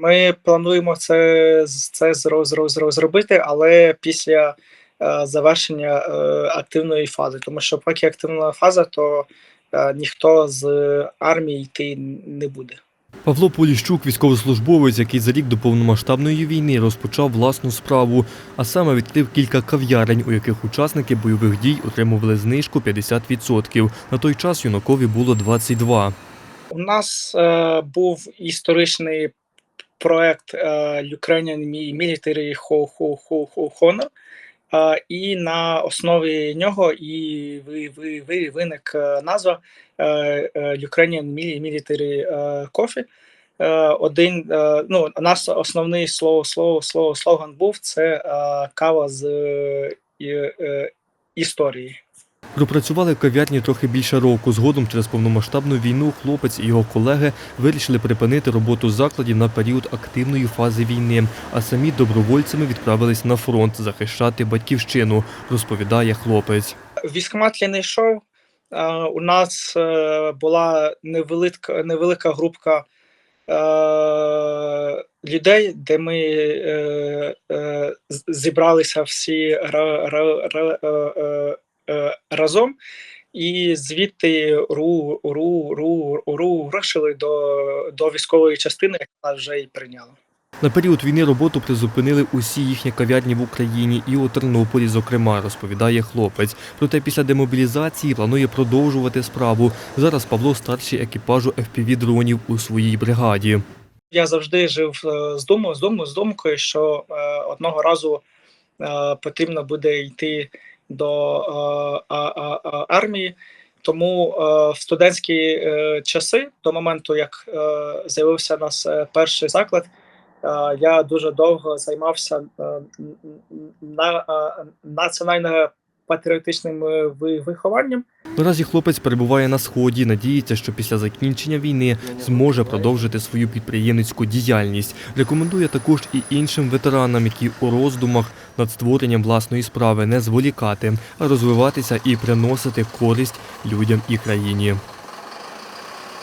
Ми плануємо це, це зро- зро- зро- зробити, але після е, завершення е, активної фази. Тому що поки активна фаза, то е, ніхто з армії йти не буде. Павло Поліщук, військовослужбовець, який за рік до повномасштабної війни розпочав власну справу, а саме відкрив кілька кав'ярень, у яких учасники бойових дій отримували знижку 50%. На той час юнакові було 22. У нас е, був історичний проект е, Ukrainian Mi- Military Ho- Ho- Ho- Ho- Honor, е, і на основі нього і ви, ви, ви, виник е, назва Ukrainian Military Coffee. Один, ну, нас основний слово, слово, слово, слоган був це кава з історії. Пропрацювали в кав'ярні трохи більше року. Згодом через повномасштабну війну хлопець і його колеги вирішили припинити роботу закладів на період активної фази війни, а самі добровольцями відправились на фронт захищати батьківщину, розповідає хлопець. Військомат я не йшов. Е, У нас е, була невелика, невелика групка е, людей, де ми зібралися всі е, разом, і звідти ру, ру, ру, ру, рушили до, до військової частини, яка вже і прийняла. На період війни роботу призупинили усі їхні кав'ярні в Україні і у Тернополі, зокрема, розповідає хлопець. Проте після демобілізації планує продовжувати справу. Зараз Павло старший екіпажу FPV-дронів у своїй бригаді. Я завжди жив е, з думою, з думою, з думкою, що е, одного разу потрібно буде йти до е, армії. Тому е, в студентські е, часи, до моменту, як з'явився у нас перший заклад, я дуже довго займався на, е, національно-патріотичним е, ви- вихованням. Наразі хлопець перебуває на сході. Надіється, що після закінчення війни зможе продовжити свою підприємницьку діяльність. Рекомендує також і іншим ветеранам, які у роздумах над створенням власної справи не зволікати, а розвиватися і приносити користь людям і країні.